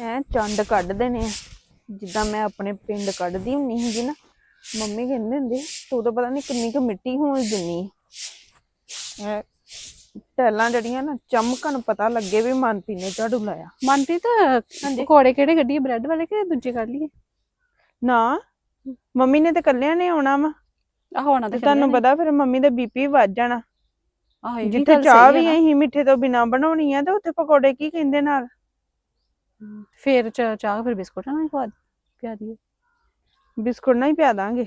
ਐ ਚੰਡ ਕੱਢਦੇ ਨੇ। ਜਿੱਦਾਂ ਮੈਂ ਆਪਣੇ ਪਿੰਡ ਕੱਢਦੀ ਹੁੰਨੀ ਸੀਗੀ ਨਾ ਮੰਮੀ ਕਹਿੰਦੇ ਹੁੰਦੇ ਤੂੰ ਤਾਂ ਪਤਾ ਨਹੀਂ ਕਿੰਨੀ ਕੁ ਮਿੱਟੀ ਹੋਣ ਦਿੰਨੀ ਐ ਟੈਲਾਂ ਜਿਹੜੀਆਂ ਨਾ ਚਮਕਣ ਪਤਾ ਲੱਗੇ ਵੀ ਮਨਪੀ ਨੇ ਝਾੜੂ ਲਾਇਆ। ਮਨਪ੍ਰੀਤ ਪਕੌੜੇ ਕਿਹੜੇ ਕੱਢੀਏ ਬ੍ਰੈਡ ਵਾਲੇ ਕਿ ਦੂਜੇ ਕੱਢ ਲਈਏ? ਨਾ ਮੰਮੀ ਨੇ ਤੇ ਕੱਲਿਆਂ ਨੇ ਆਉਣਾ ਵਾ। ਆਹੋ ਆਣਾ ਤੇ ਤੇ ਤੁਹਾਨੂੰ ਪਤਾ ਫਿਰ ਮੰਮੀ ਦਾ ਬੀਪੀ ਵੱਧ ਜਾਣਾ। ਜਿੱਥੇ ਚਾਹ ਵੀ ਆ। ਅਸੀਂ ਮਿੱਠੇ ਤੋਂ ਬਿਨਾ ਬਣਾਉਣੀ ਆ ਤੇ ਉੱਥੇ ਪਕੌੜੇ ਕੀ ਕਹਿੰਦੇ ਨਾਲ? ਫੇਰ ਚ- ਚਾਹ ਫਿਰ ਬਿਸਕੁਟ ਨਾਲ ਖਵਾ ਦੇ ਪਿਆ ਦੀਏ ਬਿਸਕੁਟ ਨਾਲ ਹੀ ਪਿਆ ਦਾਂਗੇ।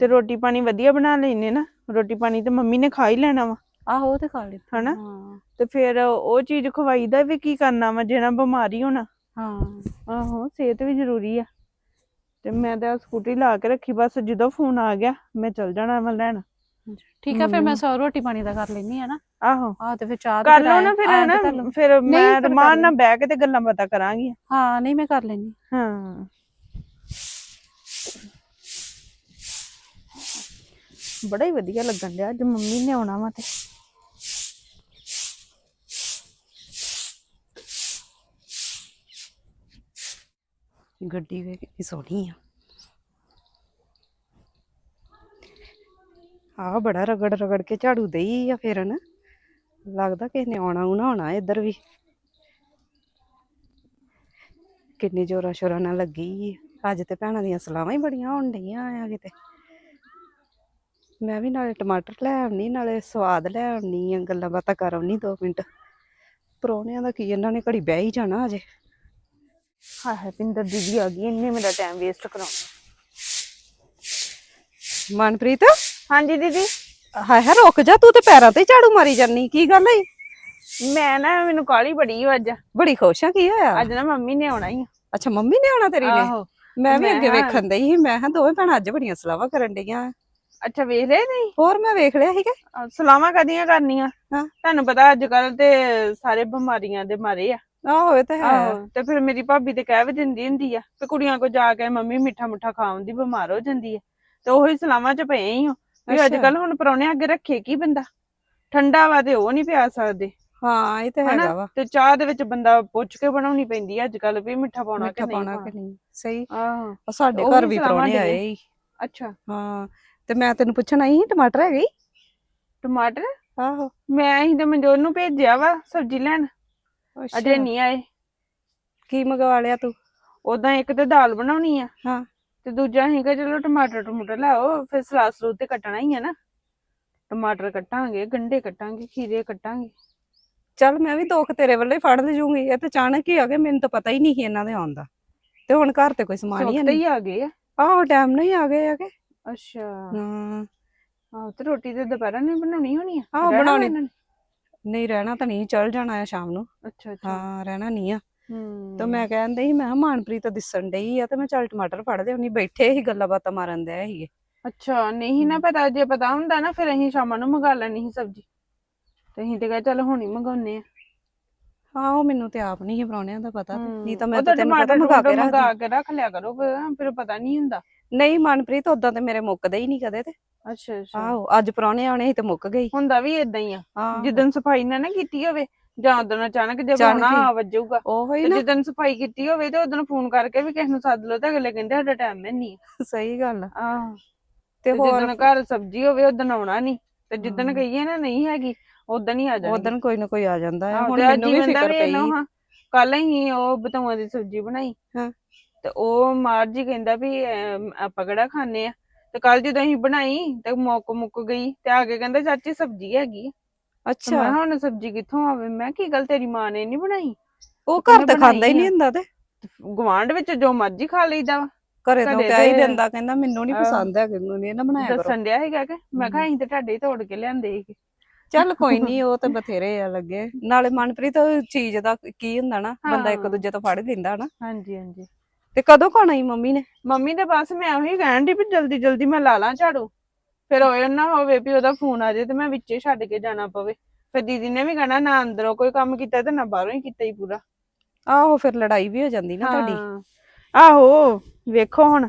ਤੇ ਰੋਟੀ ਪਾਣੀ ਵਧੀਆ ਬਣਾ ਲੈਨੇ ਨਾ ਰੋਟੀ ਪਾਣੀ ਤੇ ਮੰਮੀ ਨੇ ਖਾ ਹੀ ਲੈਣਾ ਵਾ। ਆਹੋ ਉਹ ਤੇ ਖਾ ਲਿੱਤੀ। ਹਨਾ? ਹਾਂ। ਤੇ ਫਿਰ ਉਹ ਚੀਜ਼ ਖਵਾਈਦਾ ਵੀ ਕੀ ਕਰਨਾ ਵਾ ਜਿਹੜਾ ਬਿਮਾਰੀ ਹੋਣਾ। ਹਾਂ। ਆਹੋ ਸਿਹਤ ਵੀ ਜ਼ਰੂਰੀ ਆ। ਤੇ ਮੈਂ ਤਾਂ ਸਕੂਟੀ ਲਾ ਕੇ ਰੱਖੀ ਬਸ ਜਦੋਂ ਫੋਨ ਆ ਗਿਆ ਮੈਂ ਚਲ ਜਾਣਾ ਵਾ ਲੈਣ। ਠੀਕ ਆ ਫਿਰ ਮੈਂ ਸੌ ਰੋਟੀ ਪਾਣੀ ਦਾ ਕਰ ਲੈਣੀ ਆ ਨਾ। ਆਹੋ। ਆਹ ਤੇ ਫਿਰ ਚਾਹ ਕਰ ਲਓ ਨਾ ਫਿਰ ਹਨਾ। ਫਿਰ ਮੈਂ ਰਮਾਨ ਨਾਲ। ਬਹਿ ਕੇ ਤੇ ਗੱਲਾਂ ਬਾਤਾਂ ਕਰਾਂਗੀ। ਹਾਂ ਨਹੀਂ ਮੈਂ ਕਰ ਲੈਣੀ ਹਾਂ। ਬੜਾ ਹੀ ਵਧੀਆ ਲੱਗਣ ਡਿਆ ਅੱਜ ਮੰਮੀ ਨੇ ਆਉਣਾ ਵਾ ਤੇ। ਗੱਡੀ ਵੇ ਕਿੰਨੀ ਸੋਹਣੀ ਆ। ਆ ਬੜਾ ਰਗੜ ਰਗੜ ਕੇ ਝਾੜੂ ਦੇਈ ਆ ਫੇਰਨ। ਲੱਗਦਾ ਕਿਸੇ ਨੇ ਆਉਣਾ ਉਣਾ ਹੋਣਾ ਇੱਧਰ ਵੀ। ਕਿੰਨੀ ਜੋਰਾਂ ਸ਼ੋਰਾਂ ਨਾਲ ਲੱਗੀ। ਅੱਜ ਤੇ ਭੈਣਾਂ ਦੀਆਂ ਸਲਾਵਾਂ ਹੀ ਬੜੀਆਂ ਹੋਣ ਡਈਆਂ ਆ ਕਿਤੇ। ਮੈਂ ਵੀ ਨਾਲੇ ਟਮਾਟਰ ਲੈ ਆਉਣੀ ਨਾਲੇ ਸਵਾਦ ਲੈ ਆਉਣੀ ਆ ਗੱਲਾਂ ਬਾਤਾਂ ਕਰ ਆਉਣੀ 2 ਮਿੰਟ। ਪਰੌਣਿਆਂ ਦਾ ਕੀ ਇਹਨਾਂ ਨੇ ਘੜੀ ਬਹਿ ਹੀ ਜਾਣਾ ਅਜੇ। ਹਾਏ ਹਾਏ ਪਿੰਦਰ ਦੀਦੀ ਆ ਗਈ ਇੰਨੇ ਮੇਰਾ ਟਾਈਮ ਵੇਸਟ ਕਰਾਉਣਾ। ਮਨਪ੍ਰੀਤ? ਹਾਂਜੀ ਦੀਦੀ। ਹਾਏ ਹਾਏ ਰੁਕ ਜਾ ਤੂੰ ਤੇ ਪੈਰਾਂ ਤੇ ਹੀ ਝਾੜੂ ਮਾਰੀ ਜਾਨੀ ਕੀ ਗੱਲ ਹੈ ਮੈਂ ਨਾ ਮੈਨੂੰ ਕਾਲੀ ਬੜੀ ਓ ਅੱਜ। ਬੜੀ ਖੁਸ਼ ਆ ਕੀ ਹੋਇਆ? ਅੱਜ ਨਾ ਮੰਮੀ ਨੇ ਆਉਣਾ ਹੀ ਆ। ਅੱਛਾ ਮੰਮੀ ਨੇ ਆਉਣਾ ਤੇਰੀ ਨੇ ਆਹੋ। ਮੈਂ ਵੀ ਮੈਂ ਅੱਗੇ ਹਾਂ। ਵੇਖਣ ਦਈ ਸੀ ਮੈਂ ਹਾਂ ਦੋਵੇਂ ਭੈਣਾਂ ਅੱਜ ਬੜੀਆਂ ਸਲਾਹਾਂ ਕਰਨ ਡਈਆਂ। ਅੱਛਾ ਵੇਖ ਰਹੇ ਨਹੀਂ ਹੋਰ ਮੈਂ ਵੇਖ ਲਿਆ ਸੀਗਾ। ਅਹ ਸਲਾਮਾਂ ਕਦੀਆਂ ਕਰਨੀਆਂ? ਹਾਂ। ਤੁਹਾਨੂੰ ਪਤਾ ਅੱਜ ਕੱਲ ਤੇ ਸਾਰੇ ਬਿਮਾਰੀਆਂ ਦੇ ਮਾਰੇ ਆ। ਆਹੋ ਇਹ ਤਾਂ ਹੈ। ਆਹੋ ਤੇ ਫਿਰ ਮੇਰੀ ਭਾਬੀ ਤੇ ਕਹਿ ਵੀ ਦਿੰਦੀ ਹੁੰਦੀ ਆ ਕਿ ਕੁੜੀਆਂ ਕੋ ਜਾ ਕੇ ਮੰਮੀ ਮਿੱਠਾ ਮੁੱਠਾ ਖਾਉਂਦੀ ਬਿਮਾਰ ਹੋ ਜਾਂਦੀ ਹੈ ਤੇ ਉਹੀ ਸਲਾਮਾਂ ਚ ਪਏ ਹੀ ਹੋ ਵੀ ਅੱਜ। ਕੱਲ ਹੁਣ ਪਰੌਣੇ ਅੱਗੇ ਰੱਖੇ ਕੀ ਬੰਦਾ? ਠੰਡਾ ਵਾ ਤੇ ਉਹ ਨਹੀਂ ਪਿਆ ਸਕਦੇ। ਹਾਂ ਇਹ ਤਾਂ? ਹੈਗਾ ਵਾ। ਤੇ ਚਾਹ ਦੇ ਵਿੱਚ ਬੰਦਾ ਪੁੱਛ ਕੇ ਬਣਾਉਣੀ ਪੈਂਦੀ ਆ ਅੱਜ ਕੱਲ ਵੀ ਮਿੱਠਾ ਪਾਉਣਾ ਕਿ ਨਹੀਂ ਪਾਉਣਾ ਪਾਉਣਾ? ਕਿ ਨਹੀਂ? ਸਹੀ। ਆਹੋ। ਸਾਡੇ ਘਰ ਵੀ ਪਰੌਣੇ। ਆਏ। ਅੱਛਾ। ਹਾਂ ਤੇ ਮੈਂ ਤੈਨੂੰ ਪੁੱਛਣ ਆਈ ਸੀ ਟਮਾਟਰ ਹੈਗੇ? ਟਮਾਟਰ? ਆਹੋ। ਮੈਂ ਹੀ ਤੇ ਮਨਜੋਤ ਨੂੰ ਭੇਜਿਆ ਵਾ ਸਬਜ਼ੀ ਲੈਣ। ਅਜੇ। ਨਹੀਂ ਆਏ। ਕੀ ਮੰਗਵਾ ਲਿਆ ਤੂੰ? ਉਦਾਂ ਇੱਕ ਤੇ ਦਾਲ ਬਣਾਉਣੀ ਆ। ਹਾਂ। ਤੇ ਦੂਜਾ ਹੈਗਾ ਚਲੋ ਟਮਾਟਰ ਟਮੂਟਰ ਲਿਆਓ ਫਿਰ ਸਲਾਦ ਸਲੂਦ ਤੇ ਕੱਟਣਾ ਹੀ ਆ ਨਾ। ਟਮਾਟਰ ਕੱਟਾਂਗੇ ਗੰਢੇ ਕੱਟਾਂਗੇ ਖੀਰੇ ਕੱਟਾਂਗੇ। ਚੱਲ ਮੈਂ ਵੀ ਦੁੱਖ ਤੇਰੇ ਵੱਲੋਂ ਹੀ ਫੜ ਲਜੂਗੀ ਇਹ ਤੇ ਅਚਾਨਕ ਹੀ ਆ ਗਏ ਮੈਨੂੰ ਤਾਂ ਪਤਾ ਹੀ ਨਹੀਂ ਸੀ ਇਹਨਾਂ ਦੇ ਆਉਣ ਦਾ। ਤੇ ਹੁਣ ਘਰ ਤੇ ਕੋਈ ਸਮਾਨ ਹੀ ਹੈ ਸੁੱਤੇ ਨਹੀਂ। ਹੀ ਆ ਗਏ ਆ। ਆਹੋ ਟਾਈਮ ਨਹੀਂ ਆ ਗਏ ਹੈਗੇ। ਅੱਛਾ। ਹਾਂ। ਆਹ ਤੇ ਰੋਟੀ ਤੇ ਦੁਪਹਿਰਾਂ ਨੂੰ ਬਣਾਉਣੀ ਹੋਣੀ ਆ? ਆਹੋ, ਬਣਾਉਣੀ। ਨਹੀਂ ਰਹਿਣਾ ਤਾਂ ਨਹੀਂ ਚੱਲ ਜਾਣਾ ਆ ਸ਼ਾਮ ਨੂੰ। ਅੱਛਾ ਅੱਛਾ। ਹਾਂ ਰਹਿਣਾ ਨਹੀਂ ਆ। ਹੂੰ ਤੇ ਮੈਂ ਕਹਿੰਦੇ ਸੀ ਮੈਂ ਕਿਹਾ ਮਾਨਪ੍ਰੀਤ ਦਿਸਣ ਡਈ ਆ ਤੇ ਮੈਂ ਚੱਲ ਟਮਾਟਰ ਫੜ ਲਿਆਉਣੀ। ਬੈਠੇ ਹੀ ਗੱਲਾਂ ਬਾਤਾਂ ਮਾਰਨ ਦੇ ਸੀਗੇ। ਅੱਛਾ ਨਹੀਂ ਨਾ ਪਤਾ ਜੇ ਪਤਾ ਹੁੰਦਾ ਨਾ ਫਿਰ ਅਸੀਂ ਸ਼ਾਮਾਂ ਨੂੰ ਮੰਗਾ ਲੈਣੀ ਸੀ ਸਬਜ਼ੀ। ਤੇ ਅਸੀਂ ਤੇ ਕਹੇ ਚੱਲ ਹੁਣ ਮੰਗਾਉਨੇ ਆ। ਆਹੋ ਮੈਨੂੰ ਤੇ ਆਪ ਨਹੀਂ ਸੀ ਪਰੌਣਿਆਂ ਦਾ ਪਤਾ ਤੇ। ਨਹੀਂ ਤਾਂ ਮੈਂ ਤਾਂ ਤਾਂ ਤੈਨੂੰ ਪਤਾ ਮੰਗਾ ਕੇ ਮੰਗਾ ਕੇ ਰੱਖ ਲਿਆ ਕਰੋ ਫਿਰ ਪਤਾ ਨਹੀਂ ਹੁੰਦਾ। ਨਹੀਂ ਮਨਪ੍ਰੀਤ ਉਦਾਂ ਤੇ ਮੇਰੇ ਮੁੱਕਦੇ ਹੀ ਨਹੀਂ ਕਦੇ ਤੇ। ਅੱਛਾ ਅੱਛਾ। ਆਹੋ ਅੱਜ ਪਰੌਣੇ ਆਉਣੇ ਸੀ ਤੇ ਮੁੱਕ ਗਈ। ਹੁੰਦਾ ਵੀ ਇਦਾਂ ਹੀ ਆ। ਜਿੱਦਣ ਸਫ਼ਾਈ ਨਾ ਨਾ ਕੀਤੀ ਹੋਵੇ ਜਾਂ ਉਦੋਂ ਅਚਾਨਕ ਜੇ ਅਚਾਨਕ ਹੀ। ਆ ਵੱਜੂਗਾ। ਉਹੋ ਹੀ ਤੇ ਨਾ ਜਿੱਦਣ ਸਫ਼ਾਈ ਕੀਤੀ ਹੋਵੇ ਤੇ ਉਦੋਂ ਫੋਨ ਕਰਕੇ ਵੀ ਕਿਸੇ ਨੂੰ ਸੱਦ ਲਓ ਤੇ ਅਗਲੇ ਕਹਿੰਦੇ ਸਾਡਾ ਟਾਈਮ ਹੈ ਨਹੀਂ। ਸਹੀ ਗੱਲ ਆ। ਆਹ। ਤੇ ਤੇ ਹੋਰ? ਜਿੱਦਣ ਘਰ ਸਬਜ਼ੀ ਹੋਵੇ ਉਦੋਂ ਆਉਣਾ ਨਹੀਂ। ਤੇ ਜਿੱਦਣ ਹਾਂ। ਕਹੀਏ ਨਾ ਨਹੀਂ ਹੈਗੀ ਉਦੋਂ ਹੀ ਆ ਜਾਣੀ। ਉਦੋਂ ਕੋਈ ਨਾ ਕੋਈ ਆ ਜਾਂਦਾ ਆਹੋ, ਹੁਣ ਮੈਨੂੰ ਵੀ ਫਿਕਰ ਪਈ। ਹਾਂ। ਕੱਲ ਹੀ ਉਹ ਬਤਾਉਆਂ ਦੀ ਸਬਜ਼ੀ ਬਣਾਈ। ਹਾਂ। ਤੇ ਉਹ ਮਾਰ ਜੀ ਕਹਿੰਦਾ ਵੀ ਅਮ, ਆਪਾਂ ਕਿਹੜਾ ਖਾਣੇ ਆ। ਤੇ ਕੱਲ ਜਦੋਂ ਅਸੀਂ ਬਣਾਈ ਤੇ ਮੁੱਕ ਮੁੱਕ ਗਈ ਤੇ ਆ ਕੇ ਕਹਿੰਦਾ ਚਾਚੀ ਸਬਜ਼ੀ ਹੈਗੀ ਆ। ਤੇ ਮੈਂ ਅੱਛਾ। ਹੁਣ ਸਬਜ਼ੀ ਕਿੱਥੋਂ ਆਵੇ? ਮੈਂ ਕੀ ਗੱਲ ਤੇਰੀ ਮਾਂ ਨੇ ਨਹੀਂ ਬਣਾਈ? ਉਹ ਘਰ ਤੇ ਖਾਂਦਾ ਹੀ ਨਹੀਂ? ਹੁੰਦਾ ਤੇ। ਗਵਾਂਢ ਵਿੱਚ ਜੋ ਮਰਜ਼ੀ ਖਾ ਲਈਦਾ ਵਾ। ਘਰੇ ਤੋਂ ਘਰੇ ਕਹਿ ਹੀ ਤੇ- ਦਿੰਦਾ ਕਹਿੰਦਾ ਮੈਨੂੰ ਨਹੀਂ ਆਹ। ਪਸੰਦ ਹੈ ਕਿ ਨਹੀਂ ਨਾ ਬਣਾਇਆ ਕਰੋ। ਦੱਸਣ ਡਿਆ ਹੈਗਾ ਕਿ? ਮੈਂ ਕਿਹਾ। ਅਸੀਂ ਤੇ ਤੁਹਾਡੇ ਹੀ ਤੋੜ ਕੇ ਲਿਆਂਦੇ ਸੀਗੇ। ਚੱਲ ਕੋਈ ਨਹੀਂ ਉਹ ਤੇ ਬਥੇਰੇ ਆ ਲੱਗੇ। ਨਾਲੇ ਮਨਪ੍ਰੀਤ ਉਹ ਚੀਜ਼ ਦਾ ਕੀ ਹੁੰਦਾ ਨਾ ਬੰਦਾ ਇੱਕ ਹਾਂ। ਦੂਜੇ ਤੋਂ ਫੜ ਲੈਂਦਾ ਨਾ। ਹਾਂਜੀ ਹਾਂਜੀ। ਤੇ ਕਦੋਂ ਖਾਣਾ ਸੀ ਮੰਮੀ ਨੇ? ਮੰਮੀ ਦੇ ਬਸ ਮੈਂ ਉਹੀ ਕਹਿਣ ਦੀ ਵੀ ਜਲਦੀ ਜਲਦੀ ਮੈਂ ਲਾ ਲਾਂ ਝਾੜੂ। ਫਿਰ ਉਹ ਨਾ ਹੋਵੇ ਵੀ ਉਹਦਾ ਫੋਨ ਆ ਜਾਏ ਤੇ ਮੈਂ ਵਿੱਚੇ ਛੱਡ ਕੇ ਜਾਣਾ ਪਵੇ। ਫਿਰ ਦੀਦੀ ਨੇ ਵੀ ਕਹਿਣਾ ਨਾ ਅੰਦਰੋਂ ਕੋਈ ਕੰਮ ਕੀਤਾ ਤੇ ਨਾ ਬਾਹਰੋਂ ਹੀ ਕੀਤਾ ਹੀ ਪੂਰਾ। ਆਹੋ ਫਿਰ ਲੜਾਈ ਵੀ ਹੋ ਜਾਂਦੀ ਨਾ ਤੁਹਾਡੀ। ਹਾਂ। ਆਹੋ ਵੇਖੋ ਹੁਣ।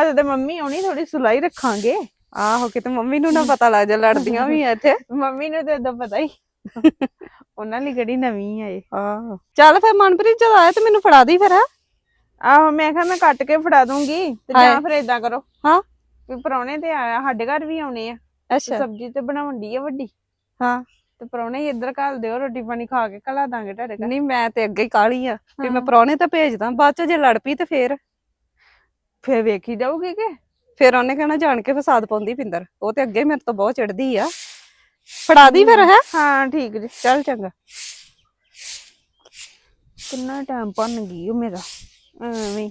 ਅੱਜ ਤੇ ਮੰਮੀ ਆਉਣੀ ਥੋੜੀ ਸੁਲਾਈ ਰੱਖਾਂਗੇ। ਆਹੋ ਕਿਤੇ ਮੰਮੀ ਨੂੰ ਨਾ ਪਤਾ ਲੱਗ ਜਾ ਲੜਦੀਆਂ ਵੀ ਆ ਇੱਥੇ। ਮੰਮੀ ਨੂੰ ਤੇ ਏਦਾਂ ਪਤਾ ਹੀ। ਉਹਨਾਂ ਲਈ ਕਿਹੜੀ ਨਵੀਂ ਆ ਇਹ। ਆਹ। ਚੱਲ ਫਿਰ ਮਨਪ੍ਰੀਤ ਜਦ ਆਇਆ ਤੇ ਮੈਨੂੰ ਫੜਾ ਦੀ ਫਿਰ। ਹੈਂ? ਆਹੋ ਮੈਂ ਕਿਹਾ ਮੈਂ ਕੱਟ ਕੇ ਫੜਾ ਦੂੰਗੀ ਤੇ ਹਾਏ। ਜਾਂ ਫਿਰ ਇਦਾਂ ਕਰੋ। ਹਾਂ। ਵੀ ਪਰੌਣੇ ਤੇ ਆਇਆ ਸਾਡੇ ਘਰ ਵੀ ਆਉਣੇ ਆ। ਤੇ ਅੱਛਾ। ਸਬਜ਼ੀ ਤੇ ਬਣਾਉਣ ਦੀ ਆ ਵੱਡੀ। ਹਾਂ। ਤੇ ਪਰੌਣੇ ਹੀ ਇੱਧਰ ਘੱਲ ਦਿਓ ਰੋਟੀ ਪਾਣੀ ਖਾ ਕੇ ਘਲਾ ਦਾਂਗੇ ਤੁਹਾਡੇ ਘਰ। ਨਹੀਂ ਮੈਂ ਤੇ ਅੱਗੇ ਹੀ ਕਾਲੀ ਆ। ਵੀ ਮੈਂ ਹਾਂ। ਪ੍ਰਾਹੁਣੇ ਤਾਂ ਭੇਜਦਾ ਬਾਅਦ ਚ ਜੇ ਲੜ ਪਈ ਤੇ ਫੇਰ। ਫੇਰ ਵੇਖੀ ਜਾਊਗੀ ਕਿ? ਫਿਰ ਉਹਨੇ ਕਹਿਣਾ ਜਾਣ ਕੇ ਫਸਾਦ ਪਾਉਂਦੀ ਪਿੰਦਰ। ਉਹ ਤੇ ਅੱਗੇ ਮੇਰੇ ਤੋਂ ਬਹੁਤ ਚੜਦੀ ਆ। ਫੜਾ ਦੀ ਫਿਰ ਹੈ? ਹਾਂ ਠੀਕ ਜੀ। ਚੱਲ ਚੰਗਾ। ਕਿੰਨਾ ਟਾਈਮ ਭੰਨ ਗਈ ਉਹ ਮੇਰਾ। ਐਵੇਂ ਹੀ।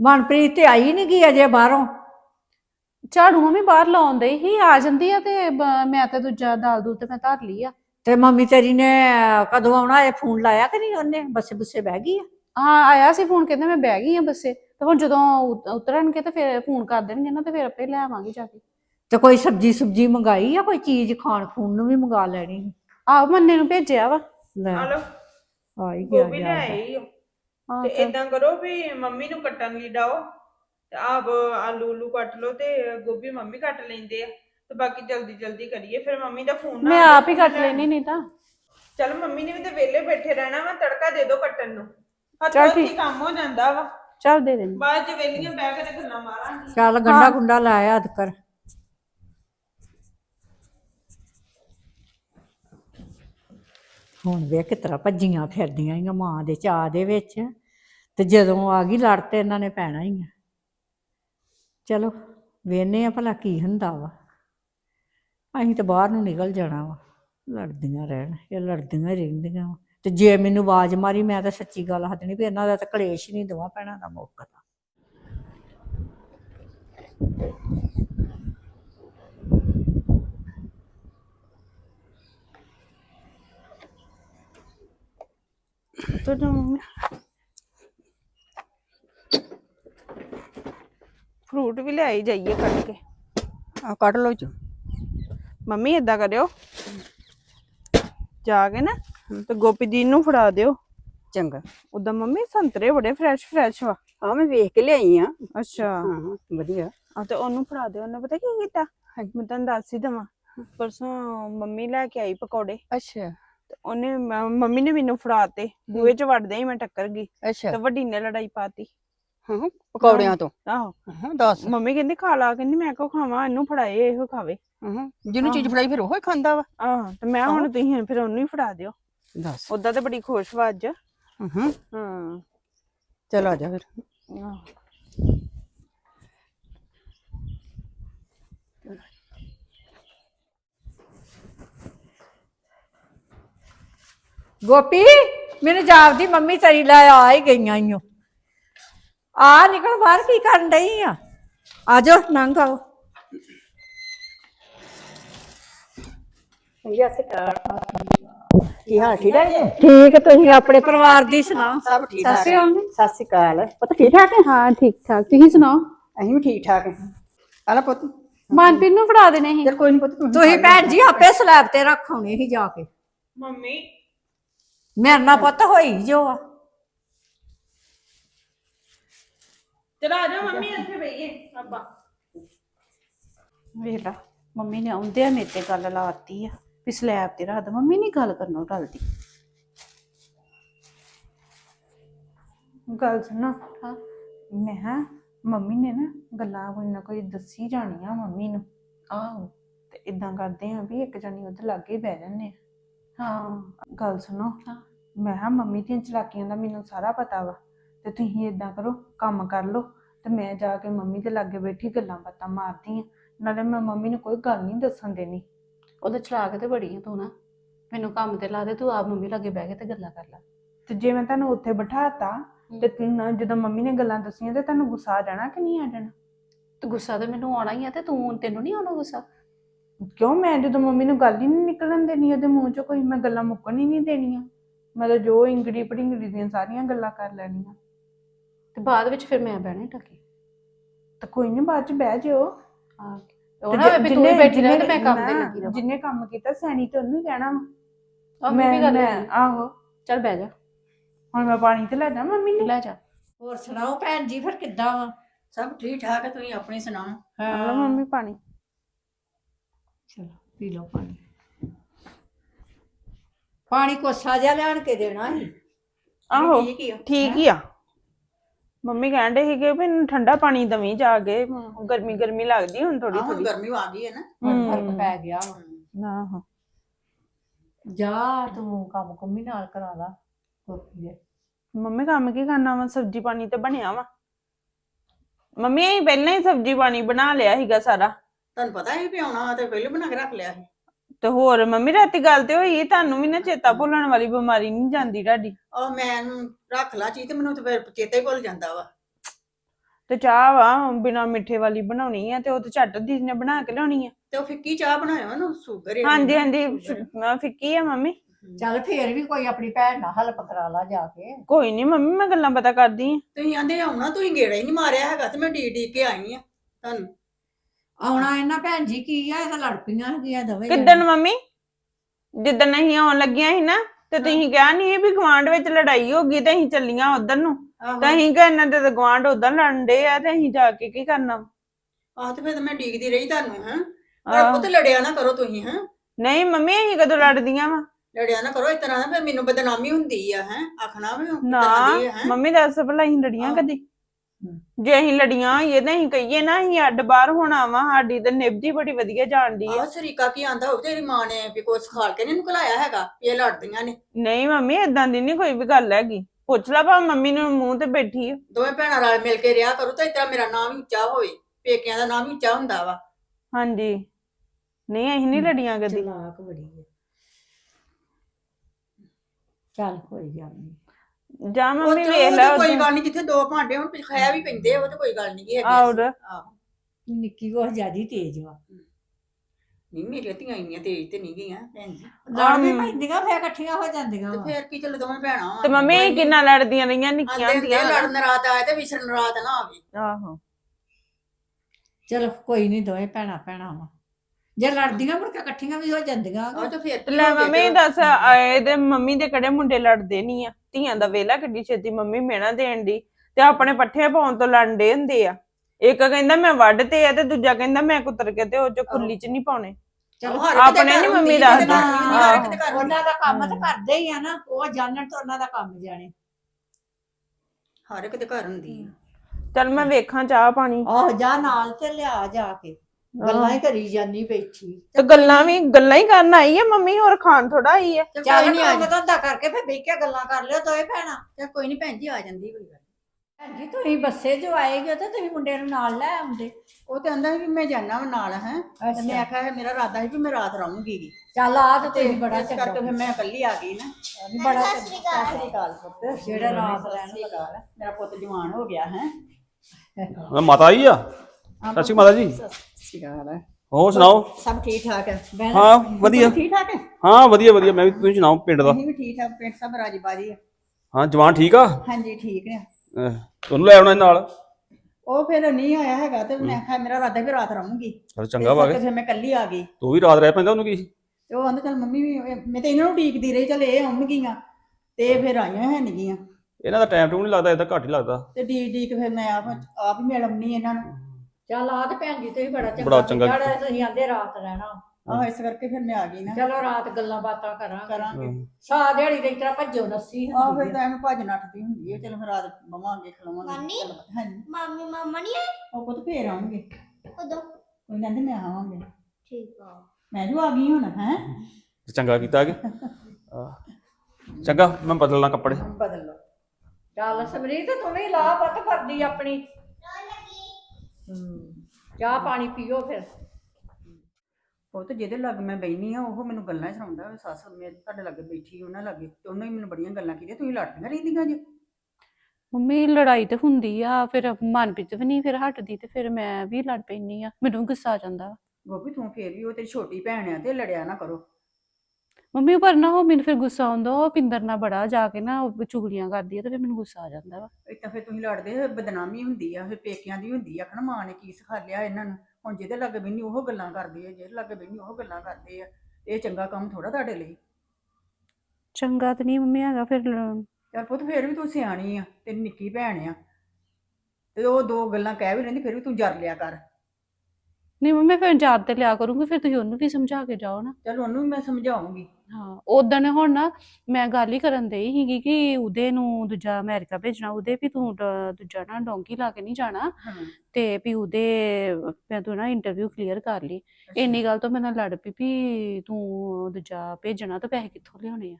ਮਨਪ੍ਰੀਤ ਤੇ ਆਈ ਨਹੀਂ ਗਈ ਅਜੇ ਬਾਹਰੋਂ? ਝਾੜੂ ਮੰਮੀ ਬਾਹਰ ਲਾਉਂਦੇ ਹੀ ਆ ਜਾਂਦੀ ਆ ਤੇ ਬ- ਮੈਂ ਤੇ ਦੂਜਾ ਦਾਲ ਦੂਲ ਤੇ ਮੈਂ ਧਰ ਲਈ ਆ ਤੇ ਮੰਮੀ ਤੇਰੀ ਨੇ ਕਦੋਂ ਆਉਣਾ ਇਹ ਫੋਨ ਲਾਇਆ ਕਿ ਨਹੀਂ ਉਹਨੇ ਬੱਸੇ ਬੁੱਸੇ ਬਹਿ ਗਈ ਆ ਹਾਂ ਆਇਆ ਸੀ ਫੋਨ ਕਹਿੰਦੇ ਮੈਂ ਬਹਿ ਗਈ ਆ ਬੱਸੇ ਤੇ ਹੁਣ ਜਦੋਂ ਉਤ- ਉਤਰਨਗੇ ਤੇ ਫਿਰ ਫੋਨ ਕਰ ਦੇਣਗੇ ਨਾ ਤੇ ਫਿਰ ਆਪੇ ਲੈ ਆਵਾਂਗੇ ਜਾ ਕੇ ਤੇ ਕੋਈ ਸਬਜੀ ਸੁਬਜੀ ਮੰਗਾਈ ਆ ਕੋਈ ਚੀਜ਼ ਖਾਣ ਖੂਨ ਨੂੰ ਵੀ ਮੰਗਾ ਲੈਣੀ ਸੀ। ਆਹ ਮੰਨੇ ਨੂੰ ਭੇਜਿਆ ਵਾ ਲੈ ਆ ਲਓ ਆ ਹੀ ਗਿਆ ਗੋਭੀ ਲੈ ਜਾਂਦਾ। ਆਈ ਓ। ਹਾਂ ਤੇ ਚੱਲ। ਇਦਾਂ ਕਰੋ ਵੀ ਮੰਮੀ ਨੂੰ ਕੱਟਣ ਲਈ ਡਾਓ ਤੇ ਆਪ ਆਲੂ ਉਲੂ ਕੱਟ ਲਓ ਤੇ ਗੋਭੀ ਮੰਮੀ ਕੱਟ ਲੈਂਦੇ ਆ ਤੇ ਬਾਕੀ ਜਲਦੀ ਜਲਦੀ ਕਰੀਏ ਫਿਰ ਮੰਮੀ ਦਾ ਫੋਨ ਮੈਂ ਆਪ ਹੀ ਕੱਟ ਲੈਣੀ ਨਹੀਂ ਤਾਂ। ਚਲ ਮੰਮੀ ਨੇ ਵੀ ਤੇ ਵਿਹਲੇ ਬੈਠੇ ਰਹਿਣਾ ਵਾ ਤੜਕਾ ਦੇ ਦਿਓ ਕੱਟਣ ਨੂੰ। ਹੱਥ ਹੱਥੀ ਠੀਕ। ਕੰਮ ਹੋ ਜਾਂਦਾ ਵਾ। ਚੱਲ ਦੇ ਦੇਣੀ ਬਾਅਦ ਚ ਵੇਲੀਆਂ ਬਹਿ ਕੇ ਤੇ ਗੱਲਾਂ ਮਾਰਾਂਗੇ। ਚੱਲ ਗੰਡਾ ਗੁੰਡਾ ਲਾਇਆ ਅਦ ਕਰ। ਹੁਣ ਵੇਖ ਕਿਤਰਾ ਭੱਜੀਆਂ ਫਿਰਦੀਆਂ ਈ ਮਾਂ ਦੇ ਚਾਹ ਦੇ ਵਿੱਚ। ਤੇ ਜਦੋਂ ਆ ਗਈ ਲੜ ਤੇ ਇਹਨਾਂ ਨੇ ਪੈਣਾ ਹੀ ਆ। ਚਲੋ ਵੇਨੇ ਆ ਭਲਾ ਕੀ ਹੁੰਦਾ ਵਾ। ਅਸੀਂ ਤਾਂ ਬਾਹਰ ਨੂੰ ਨਿਕਲ ਜਾਣਾ ਵਾ। ਲੜਦੀਆਂ ਰਹਿਣ, ਇਹ ਲੜਦੀਆਂ ਹੀ ਰਹਿੰਦੀਆਂ ਵਾ। ਤੇ ਜੇ ਮੈਨੂੰ ਆਵਾਜ਼ ਮਾਰੀ, ਮੈਂ ਤਾਂ ਸੱਚੀ ਗੱਲ ਹੱਦਣੀ ਵੀ ਇਹਨਾਂ ਦਾ ਤਾਂ ਕਲੇਸ਼ ਨਹੀਂ, ਦੋਵਾਂ ਭੈਣਾਂ ਦਾ ਮੁੱਕਦਾ ਤੇ ਫਰੂਟ ਵੀ ਲਿਆਈ ਜਾਈਏ ਕੱਟ ਕੇ। ਆ ਕੱਢ ਲਓ ਜੀ। ਮੰਮੀ ਏਦਾਂ ਕਰਿਓ। ਜਾ ਕੇ ਨਾ ਤੇ ਗੋਪੀ ਦੀ ਨੂੰ ਫੜਾ ਦਿਓ। ਚੰਗਾ। ਉਦਾਂ ਮੰਮੀ ਸੰਤਰੇ ਬੜੇ ਫਰੈਸ਼ ਫਰੈਸ਼ ਵਾ। ਹਾਂ ਮੈਂ ਵੇਖ ਕੇ ਲਿਆਈ ਆ। ਅੱਛਾ। ਹਾਂ ਵਧੀਆ। ਆ ਤੇ ਉਹਨੂੰ ਫੜਾ ਦਿਓ ਉਹਨੇ ਪਤਾ ਕੀ ਕੀਤਾ? ਮੈਂ ਤੁਹਾਨੂੰ ਦੱਸ ਹੀ ਦਵਾਂ। ਪਰਸੋਂ ਮੰਮੀ ਲੈ ਕੇ ਆਈ ਪਕੌੜੇ। ਅੱਛਾ। ਤੇ ਉਹਨੇ ਮ- ਮੰਮੀ ਨੇ ਮੈਨੂੰ ਫੜਾਤੇ। ਬੂਹੇ ਚ ਵੜਦੇ ਹੀ ਮੈਂ ਟੱਕਰ ਗਈ। ਅੱਛਾ। ਤੇ ਵੱਡੀ ਨੇ ਲੜਾਈ ਪਾਤੀ। ਹਾਂ ਪਕੌੜਿਆਂ ਤੋਂ। ਆਹੋ। ਹਾਂ ਦੱਸ। ਮੰਮੀ ਕਹਿੰਦੀ ਖਾ ਲਾ ਕਹਿੰਦੀ ਮੈਂ ਕਿਉਂ ਖਾਵਾਂ ਇਹਨੂੰ ਫੜਾਏ ਇਹੋ ਖਾਵੇ। ਹਾਂ ਜਿਹਨੂੰ ਚੀਜ਼ ਫੜਾਈ ਫਿਰ ਉਹ ਹੀ ਖਾਂਦਾ ਵਾ। ਆਹੋ ਤੇ ਮੈਂ ਹੁਣ ਤੁਸੀਂ ਫਿਰ ਉਹਨੂੰ ਹੀ ਫੜਾ ਦਿਓ। ਦੱਸ। ਉਦਾਂ ਤੇ ਬੜੀ ਖੁਸ਼ ਵਾ ਅੱਜ। ਹਾਂ। ਹਾਂ। ਚਲ ਆ ਜਾ ਫਿਰ। ਆਹੋ। ਗੋਪੀ ਮੈਨੂੰ ਜਾਪਦੀ ਮੰਮੀ ਤੇਰੀ ਲੈ ਆ ਹੀ ਗਈਆਂ ਈਓ। ਆ ਨਿਕਲ ਬਾਹਰ ਕੀ ਕਰਨ ਡਈ ਆ? ਆ ਜਾ ਨੰਗ ਆਓ। ਕੀ ਹਾਲ ਠੀਕ ਹੈ ਜੀ? ਠੀਕ ਤੁਸੀਂ ਆਪਣੇ ਪਰਿਵਾਰ ਦੀ ਸੁਣਾਓ? ਸਭ ਠੀਕ ਠਾਕ। ਸਤਿ ਹੈ। ਸ਼੍ਰੀ ਅਕਾਲ ਸਤਿ ਸ਼੍ਰੀ ਅਕਾਲ। ਪੁੱਤ ਠੀਕ ਠਾਕ ਹੈ ਹਾਂ ਠੀਕ ਠਾਕ। ਤੁਸੀਂ ਸੁਣਾਓ? ਅਸੀਂ ਵੀ ਠੀਕ ਠਾਕ ਹਾਂ ਆਲਾ ਪੁੱਤ। ਮਨਪ੍ਰੀਤ ਨੂੰ ਫੜਾ ਦੇਣੇ ਸੀ। ਚਲ ਕੋਈ ਨਹੀਂ ਪੁੱਤ ਤੁਸੀਂ ਭੈਣ ਜੀ ਆਪੇ ਸਲੈਬ ਤੇ ਰੱਖਾਉਣੀ ਸੀ ਜਾ ਕੇ। ਮੰਮੀ। ਮੇਰੇ ਨਾਲ ਪੁੱਤ ਹੋਈ ਜੋ ਆ। ਚਲ ਆ ਜਾਓ ਮੰਮੀ ਇੱਥੇ ਬਈਏ ਆਪਾਂ। ਵੇਖ ਲਾ ਮੰਮੀ ਨੇ ਆਉਂਦੇ ਆ ਮੇਰੇ ਤੇ ਗੱਲ ਲਾਤੀ ਆ ਵੀ ਸਲੈਬ ਤੇ ਰੱਖ ਦੇ। ਮੰਮੀ ਨਹੀਂ ਗੱਲ ਕਰਨੋਂ ਟਲਦੀ। ਗੱਲ ਸੁਣੋ ਹਾਂ। ਮੈਂ ਹਾਂ ਮੰਮੀ ਨੇ ਨਾ ਗੱਲਾਂ ਕੋਈ ਨਾ ਕੋਈ ਦੱਸੀ ਜਾਣੀਆਂ ਮੰਮੀ ਨੂੰ। ਆਹੋ। ਤੇ ਇਦਾਂ ਕਰਦੇ ਆ ਵੀ ਇੱਕ ਜਣੀ ਉਹਦੇ ਲਾਗੇ ਬਹਿ ਜੰਨੇ ਹਾਂ। ਗੱਲ ਸੁਣੋ। ਹਾਂ। ਮੈਂ ਹਾਂ ਮੰਮੀ ਦੀਆਂ ਚਲਾਕੀਆਂ ਦਾ ਮੈਨੂੰ ਸਾਰਾ ਪਤਾ ਵਾ। ਤੇ ਤੁਸੀਂ ਇਦਾਂ ਕਰੋ ਕੰਮ ਕਰ ਲਓ ਤੇ ਮੈਂ ਜਾ ਕੇ ਮੰਮੀ ਦੇ ਲਾਗੇ ਬੈਠੀ ਗੱਲਾਂ ਬਾਤਾਂ ਮਾਰਦੀ ਆ ਨਾਲੇ ਮੈਂ ਮੰਮੀ ਨੂੰ ਕੋਈ ਗੱਲ ਨਹੀਂ ਦੱਸਣ ਦੇਣੀ। ਉਹਦੇ ਚਲਾਕ ਤੇ ਬੜੀ ਆ ਤੂੰ ਨਾ। ਮੈਨੂੰ ਕੰਮ ਤੇ ਲਾ ਦੇ ਤੂੰ ਆਪ ਮੰਮੀ ਲਾਗੇ ਬਹਿ ਕੇ ਤੇ ਗੱਲਾਂ ਕਰ ਲੈ। ਤੇ ਜੇ ਮੈਂ ਤੁਹਾਨੂੰ ਉੱਥੇ ਬਿਠਾਤਾ ਤੇ ਤੁਸੀਂ- ਜਦੋਂ ਮੰਮੀ ਨੇ ਗੱਲਾਂ ਦੱਸੀਆਂ ਤੇ ਤੁਹਾਨੂੰ ਗੁੱਸਾ ਆ ਜਾਣਾ ਕਿ ਨਹੀਂ ਆ ਜਾਣਾ? ਤੇ ਗੁੱਸਾ ਤੇ ਮੈਨੂੰ ਆਉਣਾ ਹੀ ਆ ਤੇ ਤੂੰ ਤੈਨੂੰ ਨਹੀਂ ਆਉਣਾ ਗੁੱਸਾ? ਕਿਉਂ? ਮੈਂ ਜਦੋਂ ਮੰਮੀ ਨੂੰ ਗੱਲ ਹੀ ਨਹੀਂ ਨਿਕਲਣ ਦੇਣੀ ਉਹਦੇ ਮੂੰਹ ਚੋਂ ਕੋਈ ਮੈਂ ਗੱਲਾਂ ਮੁੱਕਣ ਹੀ ਨਹੀਂ ਦੇਣੀਆਂ। ਮੈਂ ਤਾਂ ਜੋ ਇੰਗੜੀ ਪੜਿੰਗੜੀ ਦੀਆਂ ਸਾਰੀਆਂ ਗੱਲਾਂ ਕਰ ਲੈਣੀਆਂ। ਤੇ ਬਾਅਦ ਵਿੱਚ ਫਿਰ ਮੈਂ ਬਹਿਣਾ ਟੱਕੀ। ਤਾਂ ਕੋਈ ਨਹੀਂ ਬਾਅਦ ਚ ਬਹਿ ਜਿਓ। ਆ ਉਹ ਨਾ ਵੀ ਤੂੰ ਹੀ ਬੈਠੀ ਰਹਿ ਤੇ ਮੈਂ ਕੰਮ ਤੇ ਲੱਗੀ ਰਹਾਂ ਜਿੰਨੇ ਕੰਮ ਕੀਤਾ ਸੈਣੀ ਤੇ ਉਹਨੂੰ ਹੀ ਕਹਿਣਾ ਵਾ। ਆਹ ਮੈਂ ਮੈਂ- ਹੈ ਆਹੋ। ਚੱਲ ਬਹਿ ਜਾ। ਹੁਣ ਮੈਂ ਪਾਣੀ ਤੇ ਲੈ ਜਾ ਮੰਮੀ ਨੂੰ। ਲੈ ਜਾ। ਹੋਰ ਸੁਣਾਓ ਭੈਣ ਜੀ ਫਿਰ ਕਿੱਦਾਂ ਵਾ? ਸਭ ਠੀਕ ਠਾਕ ਹੈ ਤੁਸੀਂ ਆਪਣੀ ਸੁਣਾਓ? ਲਓ ਮੰਮੀ ਪਾਣੀ। ਚਲੋ ਪੀ ਲਓ ਪਾਣੀ। ਪਾਣੀ ਕੋਸਾ ਜਿਹਾ ਲੈਣ ਕੇ ਦੇਣਾ ਸੀ। ਆਹੋ ਠੀਕ ਹੀ ਆ। ਠੀਕ ਹੀ ਆ। ਮੰਮੀ ਕਹਿੰਦੇ ਸੀਗੇ ਵੀ ਇਹਨੂੰ ਠੰਡਾ ਪਾਣੀ ਦਵੀਂ ਜਾ ਕੇ ਗਰਮੀ ਗਰਮੀ ਲੱਗਦੀ ਹੁਣ ਥੋੜੀ ਆਹ ਹੁਣ ਥੋੜੀ ਗਰਮੀ ਆ ਗਈ ਹੈ ਨਾ। ਹੁਣ ਫ਼ਰਕ ਪੈ ਗਿਆ ਵਾ ਆਹੋ। ਜਾ ਤੂੰ ਕੰਮ ਕੁੰਮੀ ਨਾਲ ਕਰਾ ਲਾ ਦੇ ਮੰਮੀ ਕੰਮ ਕੀ ਕਰਨਾ ਵਾ? ਸਬਜੀ ਪਾਣੀ ਤੇ ਬਣਿਆ ਵਾ। ਮੰਮੀ ਅਸੀਂ ਪਹਿਲਾਂ ਹੀ ਸਬਜੀ ਪਾਣੀ ਬਣਾ ਲਿਆ ਸੀਗਾ ਸਾਰਾ। ਤੁਹਾਨੂੰ ਪਤਾ ਹੈ ਵੀ ਆਉਣਾ ਵਾ ਤੇ ਪਹਿਲੇ ਬਣਾ ਕੇ ਰੱਖ ਲਿਆ ਸੀ। ਤੇ ਹੋਰ ਮੰਮੀ ਰਾਤੀ ਗੱਲ ਤੇ ਹੋਈ ਤੁਹਾਨੂੰ ਵੀ ਨਾ ਚੇਤਾ ਭੁੱਲਣ ਵਾਲੀ ਬਿਮਾਰੀ ਨਹੀਂ ਜਾਂਦੀ ਤੁਹਾਡੀ ਉਹ ਮੈਂ ਇਹਨੂੰ ਰੱਖ ਲਾ ਚੀਜ਼ ਤੇ ਮੈਨੂੰ ਤੇ ਫਿਰ ਚੇਤਾ ਹੀ ਭੁੱਲ ਜਾਂਦਾ ਵਾ। ਤੇ ਚਾਹ ਵਾ ਬਿਨਾ ਮਿੱਠੇ ਵਾਲੀ ਬਣਾਉਣੀ ਆ ਤੇ ਉਹ ਤੇ ਝੱਟ ਦੀ ਨੇ ਬਣਾ ਕੇ ਲਿਆਉਣੀ ਆ। ਤੇ ਉਹ ਫਿੱਕੀ ਚਾਹ ਬਣਾਇਓ ਨਾ ਸ਼ੂਗਰ ਹੈ ਹਾਂਜੀ ਹਾਂਜੀ ਮੈਂ ਫਿੱਕੀ ਆ ਮੰਮੀ। ਚੱਲ ਫੇਰ ਵੀ ਕੋਈ ਆਪਣੀ ਭੈਣ ਨਾਲ ਹਲਪ ਕਰਾ ਲਾ ਜਾ ਕੇ। ਕੋਈ ਨਹੀਂ ਮੰਮੀ ਮੈਂ ਗੱਲਾਂ ਪਤਾ ਕਰਦੀ ਆ। ਤੁਸੀਂ ਆਂਦੇ ਆਉਣਾ ਤੁਸੀਂ ਗੇੜਾ ਹੀ ਨਹੀਂ ਮਾਰਿਆ ਹੈਗਾ ਤੇ ਮੈਂ ਡੀ ਡੀ ਕੇ ਆਈ ਆ ਤੁਹਾਨੂੰ। ਆਉਣਾ ਇਹਨਾਂ ਭੈਣ ਜੀ ਕੀ ਆ ਇਹ ਤਾਂ ਲੜ ਪਈਆਂ ਹੈਗੀਆਂ ਦੋਵੇਂ ਕਿੱਦਣ ਮੰਮੀ? ਜਿੱਦਣ ਅਸੀਂ ਆਉਣ ਲੱਗੀਆਂ ਸੀ ਨਾ ਤੇ ਤੁਸੀਂ ਕਿਹਾ ਨਹੀਂ ਵੀ ਗਵਾਂਡ ਵਿੱਚ ਲੜਾਈ ਹੋ ਗਈ ਤੇ ਅਸੀਂ ਚੱਲੀਆਂ ਉਧਰ ਨੂੰ। ਤੇ ਅਸੀਂ ਕਿਹਾ ਇਹਨਾਂ ਦੇ ਤਾਂ ਗਵਾਂਡ ਉਧਰ ਲੜਨਦੇ ਆ ਤੇ ਅਸੀਂ ਜਾ ਕੇ ਕੀ ਕਰਨਾ? ਆਹ ਤੇ ਫਿਰ ਮੈਂ ਡੀਕਦੀ ਰਹੀ ਤੁਹਾਨੂੰ ਹਾਂ। ਪਰ। ਪੁੱਤ ਲੜਿਆ ਨਾ ਕਰੋ ਤੁਸੀਂ ਹਾਂ। ਨਹੀਂ ਮੰਮੀ ਅਸੀਂ ਕਦੋਂ ਲੜਦੀਆਂ ਵਾ? ਲੜਿਆ ਨਾ ਕਰੋ ਇਸ ਤਰ੍ਹਾਂ ਨਾ ਫਿਰ ਮੈਨੂੰ ਬਦਨਾਮੀ ਹੁੰਦੀ ਆ ਹੈ। ਆਖਣਾ ਵੀ ਨਾ ਹੈ। ਮੰਮੀ ਦੱਸ ਭਲਾ ਅਸੀਂ ਲੜੀਆਂ। ਕਦੀ? ਜੇ ਅਸੀਂ ਲੜੀਆਂ ਹੋਈਏ ਤਾਂ ਅਸੀਂ ਕਹੀਏ ਨਾ ਅਸੀਂ ਅੱਡ ਬਾਹਰ ਹੋਣਾ ਵਾ ਸਾਡੀ ਤਾਂ ਨਿਭਦੀ ਬੜੀ ਵਧੀਆ ਜਾਣਦੀ ਆ। ਆਹ ਸਰੀਕਾ ਕੀ ਆਂਦਾ ਹੋਵੇ ਤੇਰੀ ਮਾਂ ਨੇ ਵੀ ਕੋਈ ਸਿਖਾਲ ਕੇ ਨਹੀਂ ਨਿਕਲਾਇਆ ਹੈਗਾ ਵੀ ਇਹ ਲੜਦੀਆਂ ਨੇ। ਨਹੀਂ ਮੰਮੀ ਏਦਾਂ ਦੀ ਨਹੀਂ ਕੋਈ ਵੀ ਗੱਲ ਹੈਗੀ। ਪੁੱਛ ਲਾ ਭਾ ਮੰਮੀ ਨੂੰ ਮੂੰਹ ਤੇ ਬੈਠੀ ਆ। ਦੋਵੇਂ ਭੈਣਾਂ ਰਲ ਮਿਲ ਕੇ ਰਿਹਾ ਕਰੋ ਤਾਂ ਇਸ ਤਰ੍ਹਾਂ ਮੇਰਾ ਨਾਮ ਵੀ ਉੱਚਾ ਹੋਵੇ ਪੇਕਿਆਂ ਦਾ ਨਾਮ ਵੀ ਉੱਚਾ ਹੁੰਦਾ ਵਾ। ਹਾਂਜੀ। ਨਹੀਂ ਅਸੀਂ ਨਹੀਂ ਲੜੀਆਂ ਕਦੀ। ਚਲਾਕ ਬੜੀ ਹੈ ਚੱਲ ਕੋਈ ਗੱਲ ਨਹੀਂ ਜਾ ਉਹ ਮੰਮੀ ਵੇਖ ਲੈ ਕੋਈ। ਗੱਲ ਨਹੀਂ ਜਿੱਥੇ ਦੋ ਭਾਂਡੇ ਹੁਣ ਖਾਇਆ ਵੀ ਪੈਂਦੇ ਆ, ਉਹ ਤੇ ਕੋਈ ਗੱਲ ਨਹੀਂ ਹੈਗੀ ਆਹੋ ਰ। ਆਹੋ। ਨਿੱਕੀ ਕੋ ਜਿਆਦੀ ਤੇਜ਼ ਵਾ। ਨਹੀਂ ਮੇਰੀਆਂ ਧੀਆਂ ਇੰਨੀਆਂ ਤੇਜ਼ ਤੇ ਨਹੀਂ ਗਈਆਂ ਭੈਣ ਜੀ। ਲੜ ਵੀ। ਪੈਂਦੀਆਂ ਫੇਰ ਇਕੱਠੀਆਂ ਹੋ ਜਾਂਦੀਆਂ ਤੇ ਵਾ। ਫੇਰ ਕੀ ਚਲੋ ਦੋਵੇਂ ਭੈਣਾਂ ਵਾਂ। ਤੇ ਮੰਮੀ ਕਿੰਨਾ ਲੜਦੀਆਂ ਰਹੀਆਂ ਨਿੱਕੀਆਂ ਆਂਦੇ ਹੁੰਦੇ ਆ, ਹੁੰਦੀਆਂ ਲੜਨ ਰਾਤ ਆਏ ਤੇ ਵਿਛੜਨ ਰਾਤ ਨਾ ਆਵੇ। ਆਹੋ। ਚਲੋ ਕੋਈ ਨਹੀਂ ਦੋਵੇਂ ਭੈਣਾਂ ਭੈਣਾਂ ਵਾ। ਜੇ ਲੜਦੀਆਂ ਮੁੜ ਕੇ ਇਕੱਠੀਆਂ ਵੀ ਹੋ ਜਾਂਦੀਆਂ ਆਹ ਤੇ ਫੇਰ ਤੇ ਕੀ ਲੈ ਹੋ ਗਿਆ ਮੰਮੀ। ਦੱਸ ਆਏ ਦੇ ਮੰਮੀ ਦੇ ਕਿਹੜੇ ਮੁੰਡੇ ਲੜਦੇ ਨਹੀਂ ਆ। ਧੀਆਂ ਦਾ ਵੇਲਾ ਕਿੱਡੀ ਛੇਤੀ ਮੰਮੀ ਮੇਣਾ ਦੇਣ ਦੀ ਤੇ ਆਪਣੇ ਪੱਠੇ ਪਾਉਣ ਤੋਂ ਲੜਦੇ ਹੁੰਦੇ ਆ। ਇੱਕ ਕਹਿੰਦਾ ਮੈਂ ਵੱਢ ਤੇ ਆ ਤੇ ਦੂਜਾ ਕਹਿੰਦਾ ਮੈਂ ਕੁੱਤਰ ਕੇ ਤੇ ਉਹ ਚ ਖੁੱਲੀ ਚ ਨਹੀਂ ਪਾਉਣੇ। ਚਲੋ ਹਰ ਇੱਕ ਦੇ ਆਪਣੇ ਘਰ ਨੀ ਹੁੰਦੀ ਮੰਮੀ ਆ, ਦੱਸਦੀ। ਹਰ ਇੱਕ ਦੇ ਘਰ ਹੁੰਦੀ ਉਹਨਾਂ ਦਾ ਕੰਮ ਤਾਂ। ਕਰਦੇ ਹੀ ਆ ਨਾ ਉਹ ਜਾਣਨ ਤਾਂ ਉਹਨਾਂ ਦਾ ਕੰਮ ਜਾਣੇ। ਆ, ਹਰ ਇੱਕ ਦੇ ਘਰ ਹੁੰਦੀ ਆ। ਚੱਲ ਮੈਂ ਵੇਖਾਂ ਚਾਹ ਪਾਣੀ। ਆਹ ਜਾ ਨਾਲ ਤੇ ਲਿਆ ਜਾ ਕੇ। ਗੱਲਾਂ ਹੀ ਕਰੀ ਜਾਨੀ ਬੈਠੀ। ਤੇ ਗੱਲਾਂ ਵੀ ਗੱਲਾਂ ਹੀ ਕਰਨ ਆਈ ਆ ਮੰਮੀ ਹੋਰ ਖਾਣ ਥੋੜਾ ਆਈ ਆ। ਚੱਲ ਨਹੀਂ ਆ ਕੰਮ ਧੰਦਾ ਕਰਕੇ ਫੇਰ ਬਹਿ ਕੇ ਗੱਲਾਂ ਕਰ ਲਿਓ ਦੋਵੇਂ ਭੈਣਾਂ। ਚੱਲ ਕੋਈ ਨਹੀਂ ਭੈਣ ਜੀ ਆ ਜਾਂਦੀ ਕੋਈ ਗੱਲ ਭੈਣ ਜੀ ਤੁਸੀਂ ਬੱਸੇ ਜੋ ਆਏਗੇ ਤੇ ਤੁਸੀਂ ਮੁੰਡੇ ਨੂੰ ਨਾਲ ਲੈ ਆਉਂਦੇ। ਉਹ ਤੇ ਆਂਦਾ ਵੀ ਮੈਂ ਜਾਣਾ ਵਾ ਨਾਲ ਹੈ। ਤੇ ਮੈਂ ਆਖਿਆ ਹੈ ਮੇਰਾ ਇਰਾਦਾ ਹੈ ਵੀ ਮੈਂ ਰਾਤ ਰਹੂੰਗੀ। ਗੀ। ਚੱਲ ਆ ਤੇ ਤੇ ਤੁਸੀਂ ਬੜਾ ਇਸ ਚੰਗਾ। ਕਰਕੇ ਫਿਰ ਮੈਂ ਇਕੱਲੀ ਆ ਗਈ ਨਾ। ਬੜਾ ਸਤਿ ਸ੍ਰੀ ਅਕਾਲ। ਪੁੱਤ। ਜਿਹੜਾ ਰਾਤ ਰਹਿਣ ਅਕਾਲ। ਮੇਰਾ ਪੁੱਤ ਜਵਾਨ ਹੋ ਗਿਆ ਹੈ। ਮੈਂ ਮਾਤਾ ਆਈ ਆ? ਸਤਿ ਸ਼੍ਰੀ ਅਕਾਲ ਮਾਤਾ ਜੀ। ਹੋਰ ਸੁਣਾਓ? ਸਭ ਠੀਕ ਠਾਕ ਹੈ। ਹਾਂ ਵਧੀਆ। ਠੀਕ ਠਾਕ ਹੈ? ਹਾਂ ਵਧੀਆ ਵਧੀਆ। ਮੈਂ ਵੀ ਤੁਸੀਂ ਸੁਣਾਓ ਪਿੰਡ ਦਾ? ਅਸੀਂ ਵੀ ਠੀਕ ਠਾਕ ਪਿੰਡ ਸਭ ਰਾਜੀ ਬਾਜੀ ਹੈ। ਹਾਂ ਜਵਾਨ ਠੀਕ ਆ? ਹਾਂਜੀ ਠੀਕ ਨੇ। ਅਹ, ਤੁਹਾਨੂੰ ਲੈ ਆਉਣਾ ਇਹ ਨਾਲ? ਉਹ ਫਿਰ ਨਹੀਂ ਆਇਆ ਹੈਗਾ ਤੇ ਮੈਂ ਆਖਿਆ ਮੇਰਾ ਇਰਾਦਾ ਵੀ ਰਾਤ ਰਹੂੰਗੀ। ਚਲ ਚੰਗਾ ਵਾ ਤੇ ਫਿਰ ਮੈਂ ਇਕੱਲੀ ਆ ਗਈ। ਤੂੰ ਵੀ ਰਾਤ ਰਹਿ ਪੈਂਦਾ ਉਹਨੂੰ ਕੀ? ਤੇ ਉਹ ਆਂਦਾ ਚੱਲ ਮੰਮੀ ਵੀ ਮੈਂ ਤੇ ਇਹਨਾਂ ਨੂੰ ਉਡੀਕਦੀ ਰਹੀ ਚੱਲ ਇਹ ਆਉਣਗੀਆਂ ਤੇ ਇਹ ਫਿਰ ਆਈਆਂ ਹੈ ਨਹੀਂਗੀਆਂ ਇਹਨਾਂ ਦਾ ਟਾਈਮ ਟੂਮ ਨਹੀਂ ਲੱਗਦਾ ਇਹਦਾ ਘੱਟ ਹੀ ਲੱਗਦਾ। ਤੇ ਡੀ ਡੀ ਕੇ ਫਿਰ ਮੈਂ ਆਪ ਆਪ ਹੀ ਮਿਲ ਆਉਣੀ ਇਹਨਾਂ ਨੂੰ। ਚੱਲ ਆ ਤੇ ਭੈਣ ਜੀ ਤੁਸੀਂ ਬੜਾ ਚੰਗਾ ਬੜਾ ਚੰਗਾ ਕੀਤਾ, ਜਿਹੜਾ ਤੁਸੀਂ ਆਂਦੇ ਰਾਤ ਰਹਿਣਾ। ਆਹੋ ਇਸ ਕਰਕੇ ਫਿਰ ਮੈਂ ਆ ਗਈ ਨਾ। ਚਲੋ ਰਾਤ ਗੱਲਾਂ ਬਾਤਾਂ ਕਰਾਂਗੇ। ਕਰਾਂਗੇ। ਸਾ ਦਿਹਾੜੀ ਦੇ ਤਰ੍ਹਾਂ ਭੱਜੋ ਨੱਸੀ ਆਹ ਹੁੰਦੀ ਫਿਰ ਆ। ਤਾਂ ਐਵੇਂ ਭੱਜ ਨੱਠਦੀ ਹੁੰਦੀ ਹੈ ਚਲੋ ਫਿਰ ਰਾਤ ਬਵਾਂਗੇ ਖਲਵਾਂਗੇ। ਨਾਨੀ? ਹਾਂਜੀ। ਮਾਮੀ ਮਾਮਾ ਨਹੀਂ ਆਏ? ਉਹ ਪੁੱਤ ਫੇਰ ਆਉਂਗੇ ਕਦੋਂ? ਕੋਈ ਕਹਿੰਦੇ ਮੈਂ ਆਵਾਂਗੇ। ਠੀਕ ਆ। ਮੈਂ ਜੋ ਆ ਗਈ ਹੁਣ ਹੈ? ਚੰਗਾ ਕੀਤਾ ਕਿ ਚੰਗਾ ਮੈਂ ਬਦਲਣਾ ਕੱਪੜੇ। ਬਦਲ ਲਓ। ਚੱਲ ਸਮਰੀਤ ਤੂੰ ਵੀ ਲਾ ਬੱਤ ਕਰਦੀ ਆਪਣੀ। ਹੂੰ ਚਾਹ ਪਾਣੀ ਪੀਓ ਫਿਰ। ਉਹ ਤੇ ਜਿਹਦੇ ਲੱਗ ਮੈਂ ਬੈਣੀ ਆ ਉਹ ਮੈਨੂੰ ਗੱਲਾਂ ਹੀ ਸੁਣਾਉਂਦਾ ਵੀ ਸੱਸ ਮੇਰੇ ਤੁਹਾਡੇ ਲੱਗੇ ਬੈਠੀ ਉਹਨਾਂ ਲੱਗੇ ਤੇ ਉਹਨੇ ਹੀ ਮੈਨੂੰ ਬੜੀਆਂ ਗੱਲਾਂ ਕੀਤੀਆਂ ਤੁਸੀਂ ਲੜਦੀਆਂ ਰਹਿੰਦੀਆਂ ਜੇ। ਮੰਮੀ ਲੜਾਈ ਤੇ ਹੁੰਦੀ ਆ ਫਿਰ ਮਨਪ੍ਰੀਤ ਵੀ ਨਹੀਂ ਫਿਰ ਹਟਦੀ ਤੇ ਫਿਰ ਮੈਂ ਵੀ ਲੜ ਪੈਂਦੀ ਆ ਮੈਨੂੰ ਵੀ ਗੁੱਸਾ ਆ ਜਾਂਦਾ। ਵਾ। ਗੋਪੀ ਤੂੰ ਫੇਰ ਵੀ ਉਹ ਤੇਰੀ ਛੋਟੀ ਭੈਣ ਆ ਤੇ ਲੜਿਆ ਨਾ ਕਰੋ। ਮੰਮੀ ਪਰ ਨਾ ਉਹ ਮੈਨੂੰ ਫਿਰ ਗੁੱਸਾ ਆਉਂਦਾ ਉਹ ਪਿੰਦਰ ਨਾਲ ਬੜਾ ਜਾ ਕੇ ਨਾ ਉਹ ਚੁਗਲੀਆਂ ਕਰਦੀ ਆ ਤੇ ਫਿਰ ਮੈਨੂੰ ਗੁੱਸਾ ਆ ਜਾਂਦਾ ਵਾ। ਇਤਾਂ ਫਿਰ ਤੁਸੀਂ ਲੜਦੇ ਹੋ, ਬਦਨਾਮੀ ਹੁੰਦੀ ਆ ਫਿਰ ਪੇਕਿਆਂ ਦੀ ਹੁੰਦੀ ਆ ਆਖਣਾ ਮਾਂ ਨੇ ਕੀ ਸਿਖਾ ਲਿਆ ਇਹਨਾਂ ਨੂੰ। ਹੁਣ ਜਿਹਦੇ ਲੱਗੇ ਬੈਣੀ ਉਹ ਗੱਲਾਂ ਕਰਦੇ ਆ ਜਿਹਦੇ ਲੱਗੇ ਬੈਣੀ ਉਹ ਗੱਲਾਂ ਕਰਦੇ ਆ। ਇਹ ਚੰਗਾ ਕੰਮ ਥੋੜਾ ਤੁਹਾਡੇ ਲਈ। ਚੰਗਾ ਤੇ ਨਹੀਂ ਮੰਮੀ ਹੈਗਾ ਫਿਰ ਲ- ਚੱਲ ਪੁੱਤ ਫੇਰ ਵੀ ਤੂੰ ਸਿਆਣੀ ਆ ਤੇਰੀ ਨਿੱਕੀ ਭੈਣ ਆ। ਤੇ ਉਹ ਦੋ ਗੱਲਾਂ ਕਹਿ ਵੀ ਲੈਂਦੀ ਫਿਰ ਵੀ ਤੂੰ ਜਰ ਲਿਆ ਕਰ। ਨਹੀਂ ਮੰਮੀ ਫਿਰ ਯਾਦ ਤੇ ਲਿਆ ਕਰੂੰਗੀ ਫਿਰ ਤੁਸੀਂ ਉਹਨੂੰ ਵੀ ਸਮਝਾ ਕੇ ਜਾਓ ਨਾ। ਚਲ ਉਹਨੂੰ ਵੀ ਮੈਂ ਸਮਝਾਉਂਗੀ। ਹਾਂ ਉਦਣ ਹੁਣ ਨਾ ਮੈਂ ਗੱਲ ਹੀ ਕਰਨ ਦਈ ਸੀਗੀ ਕਿ ਉਹਦੇ ਨੂੰ ਦੂਜਾ ਅਮਰੀਕਾ ਭੇਜਣਾ ਉਹਦੇ ਵੀ ਤੂੰ ਡ- ਦੂਜਾ ਨਾ ਡੋਂਕੀ ਲਾ ਕੇ ਨਹੀਂ ਜਾਣਾ। ਤੇ ਵੀ ਉਹਦੇ ਮੈਂ ਤੂੰ ਨਾ ਇੰਟਰਵਿਊ ਕਲੀਅਰ ਕਰ ਲਈ। ਇੰਨੀ ਗੱਲ ਤੋਂ ਮੈਂ ਨਾਲ ਲੜ ਪਈ ਵੀ ਤੂੰ ਦੂਜਾ ਭੇਜਣਾ ਤਾਂ ਪੈਸੇ ਕਿੱਥੋਂ ਲਿਆਉਣੇ ਆ?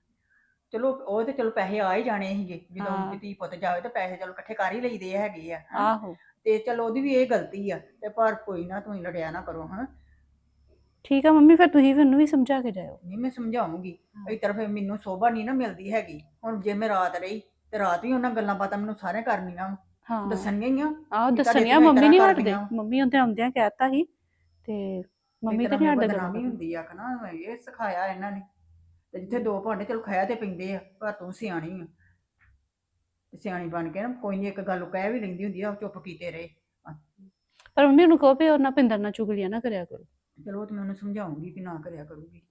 ਚਲੋ ਉਹ ਤੇ ਚਲੋ ਪੈਸੇ ਆ ਹੀ ਜਾਣੇ ਸੀਗੇ ਜਦੋਂ ਹਾਂ। ਕਿਤੇ ਪੁੱਤ ਜਾਵੇ ਤਾਂ ਪੈਸੇ ਚਲੋ ਇਕੱਠੇ ਕਰ ਹੀ ਲਈਦੇ ਹੈਗੇ ਆ। ਆਹੋ। ਤੇ ਚਲੋ ਉਹਦੀ ਵੀ ਇਹ ਗਲਤੀ ਆ ਤੇ ਪਰ ਕੋਈ ਨਾ ਤੁਸੀਂ ਲੜਿਆ ਨਾ ਕਰੋ ਹਾਂ ਠੀਕ ਆ ਮੰਮੀ ਫਿਰ ਤੁਸੀਂ ਵੀ ਉਹਨੂੰ ਵੀ ਸਮਝਾ ਕੇ ਜਾਇਓ। ਨਹੀਂ ਮੈਂ ਸਮਝਾਉਂਗੀ। ਇਸ ਤਰ੍ਹਾਂ ਫਿਰ ਮੈਨੂੰ ਸੋਭਾ ਨਹੀਂ ਨਾ ਮਿਲਦੀ ਹੈਗੀ। ਹੁਣ ਜੇ ਮੈਂ ਰਾਤ ਰਹੀ ਤੇ ਰਾਤ ਵੀ ਉਹਨਾਂ ਗੱਲਾਂ ਬਾਤਾਂ ਮੈਨੂੰ ਸਾਰੇ ਕਰਨੀਆਂ ਵਾਂ, ਹਾਂ। ਦੱਸਣੀਆਂ ਹੀ ਆ। ਆਹ ਕਿ ਤੁਹਾਡੇ ਦੱਸਣੀਆਂ ਮੰਮੀ ਨਹੀਂ ਤਰ੍ਹਾਂ ਹਟਦੇ ਕਰਦੀਆਂ। ਮੰਮੀ ਉਹਦੇ ਆਉਂਦਿਆਂ ਕਹਿਤਾ ਸੀ ਤੇ ਮੰਮੀ ਤੇ ਨਹੀਂ ਹਟਦੇ ਗੱਲਾਂ ਬਦਨਾਮੀ ਤੋਂ। ਹੁੰਦੀ ਆ ਕਹਣਾ ਇਹ ਸਿਖਾਇਆ ਇਹਨਾਂ ਨੇ। ਤੇ ਜਿੱਥੇ ਦੋ ਭਾਂਡੇ ਚਲ ਖਾਇਆ ਤੇ ਪੈਂਦੇ ਆ ਪਰ ਤੂੰ ਸਿਆਣੀ ਆ। ਤੇ ਸਿਆਣੀ ਬਣ ਕੇ ਨਾ ਕੋਈ ਨਹੀਂ ਇੱਕ ਗੱਲ ਕਹਿ ਵੀ ਲੈਂਦੀ ਹੁੰਦੀ ਆ ਉਹ ਚੁੱਪ ਕੀਤੇ ਰਹੇ। ਪਰ ਮੰਮੀ ਨੂੰ ਕਹੋ ਵੀ ਉਹਨਾਂ ਪਿੰਦਰ ਨਾਲ ਚੁਗਲੀਆਂ ਨਾ ਕਰਿਆ ਕਰੋ। ਚਲੋ ਉਹ ਤੇ ਮੈਂ ਉਹਨੂੰ ਸਮਝਾਉਂਗੀ ਕਿ ਨਾ ਕਰਿਆ ਕਰੂਗੀ।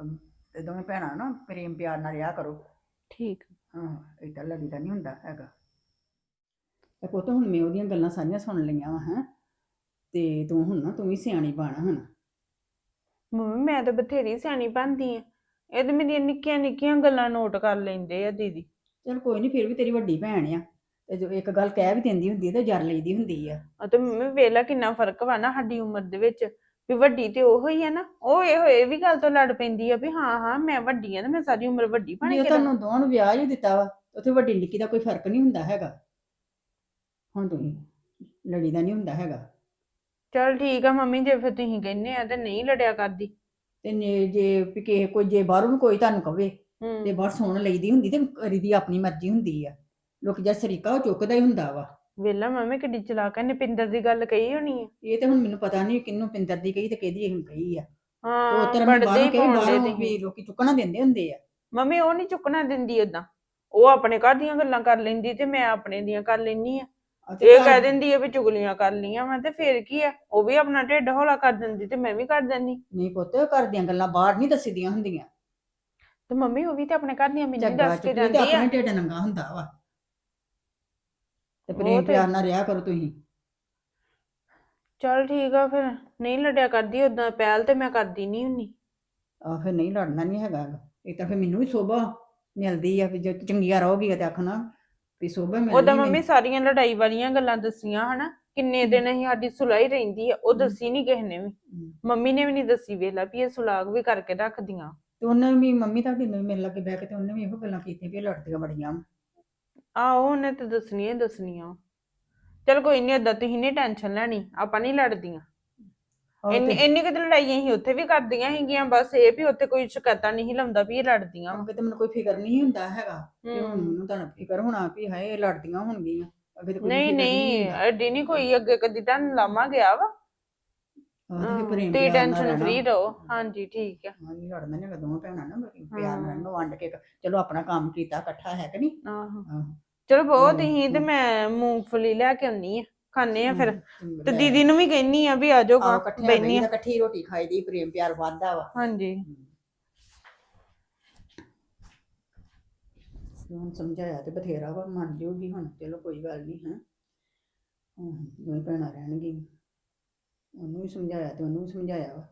ਅਮ, ਤੇ ਦੋਵੇਂ ਭੈਣਾਂ ਨਾ ਪ੍ਰੇਮ ਪਿਆਰ ਨਾਲ ਰਿਹਾ ਕਰੋ। ਠੀਕ ਹਾਂ ਏਦਾਂ ਲੜੀਦਾ ਨਹੀਂ ਹੁੰਦਾ ਹੈਗਾ। ਤੇ ਪੁੱਤ ਹੁਣ ਮੈਂ ਉਹਦੀਆਂ ਗੱਲਾਂ ਸਾਰੀਆਂ ਸੁਣ ਲਈਆਂ ਵਾ ਹੈ। ਤੇ ਤੂੰ ਹੁਣ ਨਾ ਤੂੰ ਵੀ ਸਿਆਣੀ ਬਣ ਹੁਣ ਮੰਮੀ ਮੈਂ ਤਾਂ ਬਥੇਰੀ ਸਿਆਣੀ ਬਣਦੀ ਆ। ਇਹ ਤੇ ਮੇਰੀਆਂ ਨਿੱਕੀਆਂ ਨਿੱਕੀਆਂ ਗੱਲਾਂ ਨੋਟ ਕਰ ਲੈਂਦੇ ਆ ਦੀਦੀ। ਚਲ ਕੋਈ ਨਹੀਂ ਫਿਰ ਵੀ ਤੇਰੀ ਵੱਡੀ ਭੈਣ ਆ। ਤੇ ਜੋ ਇੱਕ ਗੱਲ ਕਹਿ ਵੀ ਦਿੰਦੀ ਹੁੰਦੀ ਆ ਤੇ ਜਰ ਲਈਦੀ ਹੁੰਦੀ ਆ। ਆ ਤੇ ਮੰਮੀ ਵੇਲਾ ਕਿੰਨਾ ਫ਼ਰਕ ਵਾ ਨਾ ਸਾਡੀ ਉਮਰ ਦੇ ਵਿੱਚ ਵੀ ਵੱਡੀ ਤੇ ਉਹ ਹੀ ਆ ਨਾ। ਉਹ ਇਹ ਹੋਏ ਵੀ ਗੱਲ ਤੋਂ ਲੜ ਪੈਂਦੀ ਆ ਵੀ ਹਾਂ ਹਾਂ ਮੈਂ ਵੱਡੀ ਆ ਤੇ ਮੈਂ ਸਾਰੀ ਉਮਰ ਵੱਡੀ ਬਣ ਜੇ ਕੇ ਤੁਹਾਨੂੰ ਦੋਵਾਂ ਨੂੰ ਵਿਆਹ ਹੀ ਦਿੱਤਾ ਵਾ ਉੱਥੇ ਵੱਡੀ ਨਿੱਕੀ ਦਾ ਕੋਈ ਫ਼ਰਕ ਨਹੀਂ ਹੁੰਦਾ ਹੈਗਾ। ਹੁਣ ਤੁਸੀਂ ਲੜੀਦਾ ਨਹੀਂ ਹੁੰਦਾ ਹੈਗਾ। ਚਲ ਠੀਕ ਆ ਮੰਮੀ ਜੇ ਫਿਰ ਤੁਸੀਂ ਕਹਿੰਦੇ ਆ ਤੇ ਨਹੀਂ ਲੜਿਆ ਕਰਦੀ। ਤੇ ਨੇ ਜੇ ਵੀ ਕਿਸੇ ਕੋਈ ਜੇ ਬਾਹਰੋਂ ਵੀ ਕੋਈ ਤੁਹਾਨੂੰ ਕਵੇ ਹੂੰ। ਤੇ ਬਾਹਰ ਸੁਣ ਲਈਦੀ ਹੁੰਦੀ ਤੇ ਕਰੀਦੀ ਆਪਣੀ ਮਰਜ਼ੀ ਹੁੰਦੀ ਆ। ਲੋਕ ਜਦ ਸਰੀਕਾ ਉਹ ਚੁੱਕਦਾ ਹੀ ਹੁੰਦਾ ਵਾ। ਵੇਲਾ ਮੰਮੀ ਕਿੱਡੀ ਚਲਾਕ ਆ ਨਿਪਿੰਦਰ ਦੀ ਗੱਲ ਕਹੀ ਹੋਣੀ ਆ। ਇਹ ਤੇ ਹੁਣ ਮੈਨੂੰ ਪਤਾ ਨਹੀਂ ਕਿੰਨੂੰ ਪਿੰਦਰ ਦੀ ਕਹੀ ਤੇ ਕਿਹਦੀ ਹੁਣ ਕਹੀ ਆ। ਉਹ ਹਾਂ ਤੇਰਾ ਪੜਦੇ ਬਾਹਰੋਂ ਹੀ ਕਹੇ ਪਾਉਂਦੇ ਬਾਹਰੋਂ ਵੀ ਲੋਕੀ ਚੁੱਕਣਾ ਦਿੰਦੇ ਹੁੰਦੇ ਆ। ਮੰਮੀ ਉਹ ਨਹੀਂ ਚੁੱਕਣਾ ਦਿੰਦੀ ਓਦਾਂ। ਉਹ ਆਪਣੇ ਘਰ ਦੀਆਂ ਗੱਲਾਂ ਕਰ ਲੈਂਦੀ ਤੇ ਮੈਂ ਆਪਣੇ ਦੀਆਂ ਕਰ ਲੈਨੀ ਆ। ਇਹ ਕਹਿ ਦਿੰਦੀ ਆ ਵੀ ਚੁਗਲੀਆਂ ਕਰ ਲੀਆਂ ਮੈਂ ਤੇ ਫੇਰ ਕੀ ਆ? ਉਹ ਵੀ ਆਪਣਾ ਢਿੱਡ ਹੌਲਾ ਕਰ ਦਿੰਦੀ ਤੇ ਮੈਂ ਵੀ ਕਰ ਦਿੰਦੀ। ਨਹੀਂ ਪੁੱਤ ਘਰ ਦੀਆਂ ਗੱਲਾਂ ਬਾਹਰ ਨਹੀਂ ਦੱਸੀਦੀਆਂ ਹੁੰਦੀਆਂ। ਤੇ ਮੰਮੀ ਉਹ ਵੀ ਤੇ ਆਪਣੇ ਘਰ ਦੀਆਂ ਮੈਨੂੰ ਦੱਸ ਕੇ ਜਾਂਦੀ ਆ। ਆਪਣੇ ਢਿੱਡ ਨੰਗਾ ਹੁੰਦਾ ਵਾ। ਤੇ ਪ੍ਰੇਮ ਪਿਆਰ ਨਾਲ ਰਿਹਾ ਕਰੋ ਤੁਸੀਂ। ਚਲ ਠੀਕ ਆ ਫਿਰ ਨਹੀਂ ਲੜਿਆ ਕਰਦੀ ਓਦਾਂ ਪਹਿਲ ਤੇ ਮੈਂ ਕਰਦੀ ਨਹੀਂ ਹੁੰਨੀ। ਆ ਫਿਰ ਨਹੀਂ ਲੜਨਾ ਨਹੀਂ ਹੈਗਾ ਇਹ ਤਾਂ ਫਿਰ ਮੈਨੂੰ ਵੀ ਸੋਭਾ ਮਿਲਦੀ ਆ ਵੀ ਜੇ ਚੰਗੀਆਂ ਰਹੋਗੀ ਤੇ ਆਖਣਾ ਵੀ ਸੋਭਾ ਮਿਲਦੀ ਉਹਦਾ। ਮੰਮੀ ਸਾਰੀਆਂ ਲੜਾਈ ਵਾਲੀਆਂ ਗੱਲਾਂ ਦੱਸੀਆਂ ਹਨਾ ਕਿੰਨੇ ਦਿਨ ਅਸੀਂ ਸਾਡੀ ਸੁਲਾਈ ਰਹਿੰਦੀ ਆ ਉਹ ਦੱਸੀ ਨਹੀਂ ਕਿਸੇ ਨੇ ਵੀ ਹਮ। ਮੰਮੀ ਨੇ ਵੀ ਨਹੀਂ ਦੱਸੀ ਵੇਲਾ ਵੀ ਇਹ ਸੁਲਾਗ ਵੀ ਕਰਕੇ ਰੱਖਦੀਆਂ ਤੇ ਉਹਨੇ ਵੀ ਮੰਮੀ ਤੁਹਾਡੀ ਨੇ ਮੇਰੇ ਲੱਗੇ ਬਹਿ ਕੇ ਤੇ ਉਹਨੇ ਵੀ ਇਹੋ ਗੱਲਾਂ ਕੀਤੀਆਂ ਵੀ ਇਹ ਲੜਦੀਆਂ ਬੜੀਆਂ ਵਾਂ। ਆਹੋ ਉਹਨੇ ਤੇ ਦੱਸਣੀਆਂ ਹੀ ਦੱਸਣੀਆਂ ਚਲ ਕੋਈ ਨਹੀਂ ਏਦਾਂ ਤੁਸੀਂ ਨਹੀਂ ਟੈਨਸ਼ਨ ਲੈਣੀ ਆਪਾਂ ਨਹੀਂ ਲੜਦੀਆਂ ਇੰਨੀ ਤੇ- ਇੰਨੀ ਕੁ ਤਾਂ ਲੜਾਈਆਂ ਹੀ ਉੱਥੇ ਵੀ ਕਰਦੀਆਂ ਸੀਗੀਆਂ ਬਸ ਇਹ ਵੀ ਉੱਥੇ ਕੋਈ ਸ਼ਿਕਾਇਤਾਂ ਨਹੀਂ ਲਾਉਂਦਾ ਵੀ ਇਹ ਲੜਦੀਆਂ ਵਾਂ। ਅੱਗੇ ਤੇ ਮੈਨੂੰ ਕੋਈ ਫਿਕਰ ਨਹੀਂ ਹੁੰਦਾ ਹੈਗਾ ਤੇ ਹੁਣ ਹਮ। ਮੈਨੂੰ ਤੁਹਾਨੂੰ ਫਿਕਰ ਹੋਣਾ ਵੀ ਹਾਏ ਇਹ ਲੜਦੀਆਂ ਹੋਣਗੀਆਂ ਅੱਗੇ ਤੇ ਕੋਈ ਨਹੀਂ ਫਿਕਰ ਨਹੀਂ ਹੁੰਦਾ। ਐਡੀ ਨਹੀਂ ਕੋਈ ਅੱਗੇ ਕਦੀ ਤਾਂ ਲਾਮਾ ਗਿਆ ਵਾ ਆਹੋ ਤੇ ਫਿਰ ਪ੍ਰੇਮ ਤੇ ਪਿਆਰ ਨਾਲ ਟੈਨਸ਼ਨ ਰਹਿਣਾ। ਫ੍ਰੀ ਰਹੋ ਹਾਂਜੀ ਠੀਕ ਆ ਹਾਂ ਨਹੀਂ ਲੜਨਾ ਨਹੀਂ ਦੋਵਾਂ ਭੈਣਾਂ ਨਾ ਬੜੀ ਪਿਆਰ ਨਾਲ। ਰਹਿਣਾ, ਵੰਡ ਕੇ ਚਲੋ ਆਪਣਾ ਕੰਮ ਕੀਤਾ ਇਕੱਠਾ ਹੈ ਕਿ ਨਹੀਂ ਆਹੋ ਆਹੋ। ਚਲੋ ਬਹੁਤ ਹੀ ਤੇ। ਮੈਂ ਮੂੰਗਫਲੀ ਲੈ ਕੇ ਆਉਣੀ ਆ ਖਾਣੇ ਆ ਫਿਰ। ਤੇ ਦੀਦੀ ਨੂੰ ਵੀ ਕਹਿਨੀ ਆ ਵੀ ਆ ਬੈਣੀ ਆ। ਇਕੱਠੀ ਰੋਟੀ ਖਾਈ ਦੀ ਪ੍ਰੇਮ ਪਿਆਰ ਵੱਧਦਾ ਵਾ। ਹਾਂਜੀ। ਹੁਣ ਸਮਝਾਇਆ ਤੇ ਬਥੇਰਾ ਵਾ ਮੰਨ ਜੂਗੀ ਹੁਣ ਚਲੋ ਕੋਈ ਗੱਲ ਨਹੀਂ ਹੈ। ਹੁਣ ਦੋਵੇਂ ਭੈਣਾਂ ਰਹਿਣਗੀ ਉਹਨੂੰ ਵੀ ਸਮਝਾਇਆ ਤੇ ਉਹਨੂੰ ਵੀ ਸਮਝਾਇਆ ਵਾ।